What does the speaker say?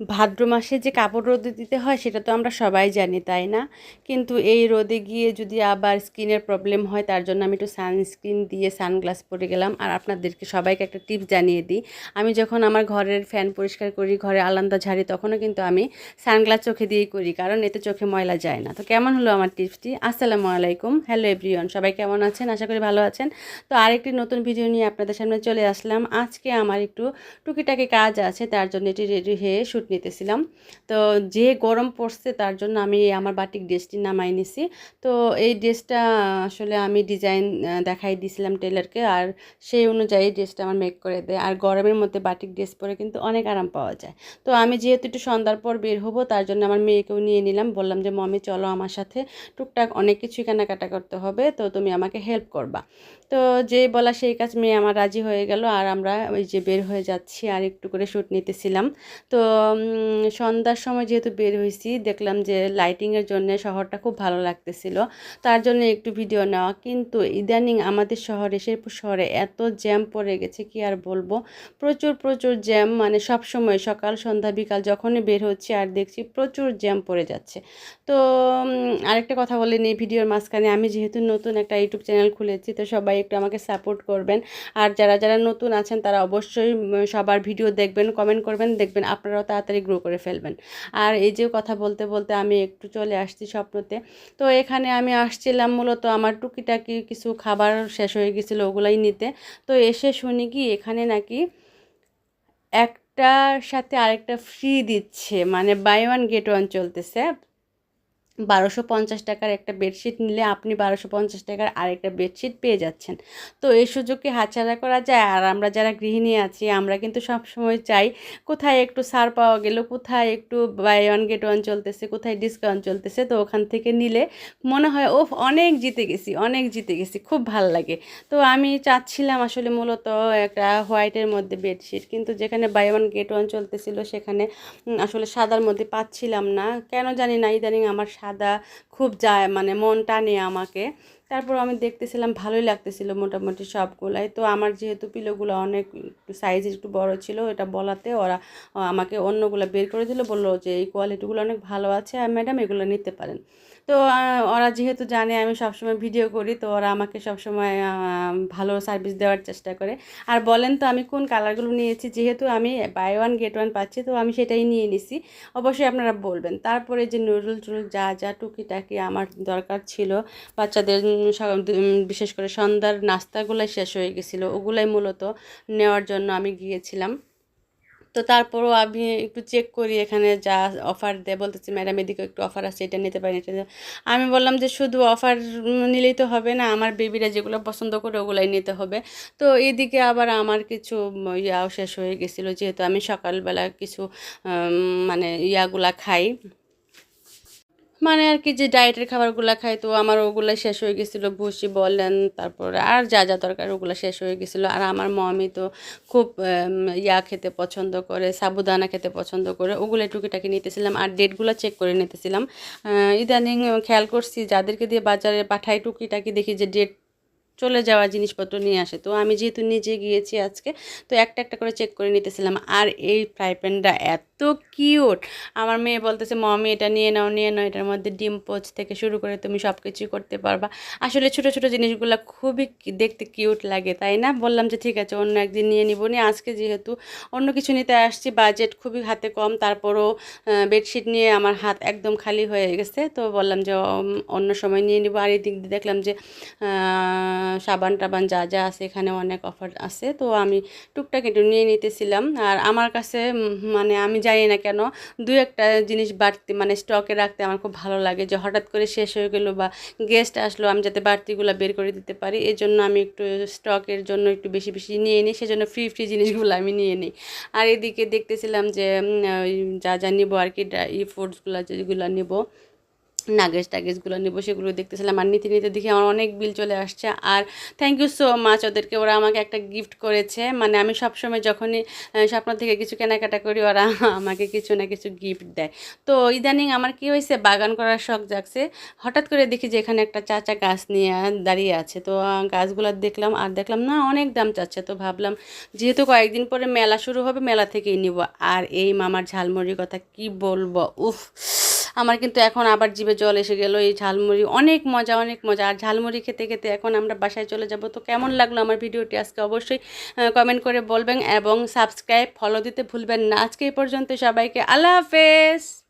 ভাদ্র মাসে যে কাপড় রোদে দিতে হয়, সেটা তো আমরা সবাই জানি, তাই না? কিন্তু এই রোদে গিয়ে যদি আবার স্কিনের প্রবলেম হয়, তার জন্য আমি একটু সানস্ক্রিন দিয়ে সানগ্লাস পরে গেলাম। আর আপনাদেরকে সবাইকে একটা টিপস জানিয়ে দিই, আমি যখন আমার ঘরের ফ্যান পরিষ্কার করি, ঘরে আলাদা ঝাড়ি, তখনও কিন্তু আমি সানগ্লাস চোখে দিয়েই করি, কারণ এতে চোখে ময়লা যায় না। তো কেমন হলো আমার টিপসটি আসসালামু আলাইকুম। হ্যালো এভরিওয়ান সবাই কেমন আছেন? আশা করি ভালো আছেন। তো আরেকটি নতুন ভিডিও নিয়ে আপনাদের সামনে চলে আসলাম। আজকে আমার একটু টুকিটাকি কাজ আছে, তার জন্য এটি রেডি হয়ে শ্যুট নিতেছিলাম। তো যে গরম পড়ছে তার জন্য আমি আমার বাটিক ড্রেসটি নামাই নিছি। তো এই ড্রেসটা আসলে আমি ডিজাইন দেখাই দিয়েছিলাম টেলারকে আর সেই অনুযায়ী ড্রেসটা আমার মেক করে দেয়। আর গরমের মধ্যে বাটিক ড্রেস পরে কিন্তু অনেক আরাম পাওয়া যায়। তো আমি যেহেতু একটু সন্ধ্যার পর বের হব তার জন্য আমার মেয়েকেও নিয়ে নিলাম। বললাম যে, মমি, চলো আমার সাথে। টুকটাক অনেক কিছুই কেনাকাটা করতে হবে। তো তুমি আমাকে হেল্প করবা। তো যে বলা সেই কাজ মেয়ে আমার রাজি হয়ে গেল, আর আমরা ওই যে বের হয়ে যাচ্ছি, আর একটু করে শ্যুট নিতেছিলাম। তো সন্ধ্যার সময় যেহেতু বের হয়েছি দেখলাম যে লাইটিংয়ের জন্য শহরটা খুব ভালো লাগতেছিল। তার জন্য একটু ভিডিও নেওয়া। কিন্তু ইদানিং আমাদের শহরে, শেরপুর শহরে এত জ্যাম পড়ে গেছে, কি আর বলব? প্রচুর প্রচুর জ্যাম মানে সব সময় সকাল, সন্ধ্যা, বিকাল যখনই বের হচ্ছে আর দেখছি প্রচুর জ্যাম পড়ে যাচ্ছে। তো আরেকটা কথা বলে নিই, ভিডিওর মাঝখানে। আমি যেহেতু নতুন একটা ইউটিউব চ্যানেল খুলেছি, তো সবাই একটু আমাকে সাপোর্ট করবেন। আর যারা যারা নতুন আছেন, তারা অবশ্যই সবার ভিডিও দেখবেন কমেন্ট করবেন, দেখবেন আপনারাও তাড়াতাড়ি গ্রো করে ফেলবেন। আর এই যে কথা বলতে বলতে আমি একটু চলে আসছি স্বপ্নতে। তো এখানে আমি আসছিলাম মূলত আমার টুকিটাকি কিছু খাবার শেষ হয়ে গেছিল ওগুলাই নিতে। তো এসে শুনি কি এখানে নাকি একটার সাথে আরেকটা ফ্রি দিচ্ছে। মানে বাই ওয়ান গেট ওয়ান চলতেছে। বারোশো পঞ্চাশ টাকার একটা বেডশিট নিলে আপনি বারোশো পঞ্চাশ টাকার আরেকটা বেডশিট পেয়ে যাচ্ছেন। তো এই সুযোগকে হাতছাড়া করা যায়। আর আমরা যারা গৃহিণী আছি, আমরা কিন্তু সবসময় চাই, কোথায় একটু ছাড় পাওয়া গেল, কোথায় একটু বাই ওয়ান গেট ওয়ান চলতেছে, কোথায় ডিসকাউন্ট চলতেছে, তো ওখান থেকে নিলে মনে হয় ও অনেক জিতে গেছি, অনেক জিতে গেছি, খুব ভালো লাগে। তো আমি চাচ্ছিলাম আসলে মূলত একটা হোয়াইটের মধ্যে বেডশিট, কিন্তু যেখানে বাই ওয়ান গেট ওয়ান চলতেছিল, সেখানে আসলে সাদার মধ্যে পাচ্ছিলাম না। কেন জানি না, ইদানিং আমার সাদা খুব যায় মানে মন টানে আমাকে। তারপর আমি দেখতেছিলাম, ভালোই লাগতেছিল মোটামুটি সবগুলাই। তো আমার যেহেতু পিলোগুলো অনেক সাইজ একটু বড় ছিল, এটা বলাতে ওরা আমাকে অন্যগুলো বের করে দিল, বলল যে, এই কোয়ালিটিগুলো অনেক ভালো আছে, আর ম্যাডাম এগুলো নিতে পারেন। তো ওরা যেহেতু জানে আমি সবসময় ভিডিও করি, তো ওরা আমাকে সবসময় ভালো সার্ভিস দেওয়ার চেষ্টা করে। আর বলেন তো, আমি কোন কালারগুলো নিয়েছি? যেহেতু আমি বাই ওয়ান গেট ওয়ান পাচ্ছি, তো আমি সেটাই নিয়ে নিছি। অবশ্যই আপনারা বলবেন। তারপরে যে নুডল টুডল যা যা টুকিটাকি আমার দরকার ছিল, বাচ্চাদের বিশেষ করে সন্ধ্যার নাস্তাগুলাই শেষ হয়ে গেছিল। ওগুলাই মূলত নেওয়ার জন্য আমি গিয়েছিলাম। তো তারপরও আমি একটু চেক করি এখানে যা অফার দেয়। বলতেছি, ম্যাডাম, এদিকে একটু অফার আছে, এটা নিতে পারি এটা আমি বললাম যে, শুধু অফার নিলেই তো হবে না, আমার বেবিরা যেগুলো পছন্দ করে ওগুলাই নিতে হবে। তো এদিকে আবার আমার কিছু ইয়াও শেষ হয়ে গেছিল। যেহেতু আমি সকালবেলা কিছু মানে ইয়াগুলা খাই। মানে আর কি যে ডায়েটের খাবারগুলো খাই তো আমার ওগুলো শেষ হয়ে গেছিল, ভুসি বলেন, তারপরে আর যা যা দরকার ওগুলো শেষ হয়ে গেছিল। আর আমার মমি তো খুব ইয়া খেতে পছন্দ করে, সাবুদানা খেতে পছন্দ করে ওগুলো টুকিটাকি নিতেছিলাম আর ডেটগুলো চেক করে নিতেছিলাম। ইদানিং খেয়াল করছি, যাদেরকে দিয়ে বাজারে পাঠাই টুকিটাকি দেখি যে ডেট চলে যাওয়া জিনিসপত্র নিয়ে আসে। তো আমি যেহেতু নিজে গিয়েছি আজকে, তো একটা একটা করে চেক করে নিতেছিলাম। আর এই ফ্রাই প্যানটা এত কিউট আমার মেয়ে বলতেছে, মমি, এটা নিয়ে নাও নিয়ে নাও, এটার মধ্যে ডিম পোচ থেকে শুরু করে তুমি সব কিছুই করতে পারবা। আসলে ছোট ছোট জিনিসগুলো খুবই দেখতে কিউট লাগে, তাই না? বললাম যে, ঠিক আছে, অন্য একদিন নিয়ে নিব। নি আজকে যেহেতু অন্য কিছু নিতে আসছি বাজেট খুবই হাতে কম, তারপরও বেডশিট নিয়ে আমার হাত একদম খালি হয়ে গেছে। তো বললাম যে অন্য সময় নিয়ে নিব। আর এই দিক দিয়ে দেখলাম যে সাবান টাবান যা যা আছে এখানে অনেক অফার আছে। তো আমি টুকটাক একটু নিয়ে নিতেছিলাম। আর আমার কাছে মানে আমি জানি না কেন দু একটা জিনিস বাড়তি মানে স্টকে রাখতে আমার খুব ভালো লাগে যে হঠাৎ করে শেষ হয়ে গেলো বা গেস্ট আসলো, আমি যাতে বাড়তিগুলো বের করে দিতে পারি। এই জন্য আমি একটু স্টকের জন্য একটু বেশি বেশি নিয়ে নিই। সেজন্য ফ্রি ফ্রি জিনিসগুলো আমি নিয়ে নিই। আর এদিকে দেখতেছিলাম যে যা যা নিবো আর কি ড্রাই ফুডসগুলো যেগুলো নিব। নাগেজ টাগেজগুলো নেব, সেগুলো দেখতেছিলাম। আর নিতে নিতে দেখি আমার অনেক বিল চলে আসছে। আর থ্যাংক ইউ সো মাচ ওদেরকে ওরা আমাকে একটা গিফট করেছে। মানে আমি সবসময় যখনই স্বপ্ন থেকে কিছু কেনাকাটা করি, ওরা আমাকে কিছু না কিছু গিফট দেয়। তো ইদানিং আমার কি হয়েছে, বাগান করার শখ জাগছে। হঠাৎ করে দেখি যে এখানে একটা চাচা গাছ নিয়ে দাঁড়িয়ে আছে। তো গাছগুলো দেখলাম, আর দেখলাম না, অনেক দাম চাচ্ছে। তো ভাবলাম, যেহেতু কয়েকদিন পরে মেলা শুরু হবে, মেলা থেকেই নিব। আর এই মামার ঝালমুড়ির কথা কি বলব? উফ! আমার কিন্তু এখন আবার জিভে জল এসে গেল, এই ঝালমুড়ি। অনেক মজা অনেক মজা। আর ঝালমুড়ি খেতে খেতে এখন আমরা বাসায় চলে যাব। তো কেমন লাগল আমার ভিডিওটি আজকে অবশ্যই কমেন্ট করে বলবেন এবং সাবস্ক্রাইব ফলো দিতে ভুলবেন না। আজকে এই পর্যন্ত সবাইকে আল্লাহ হাফেজ।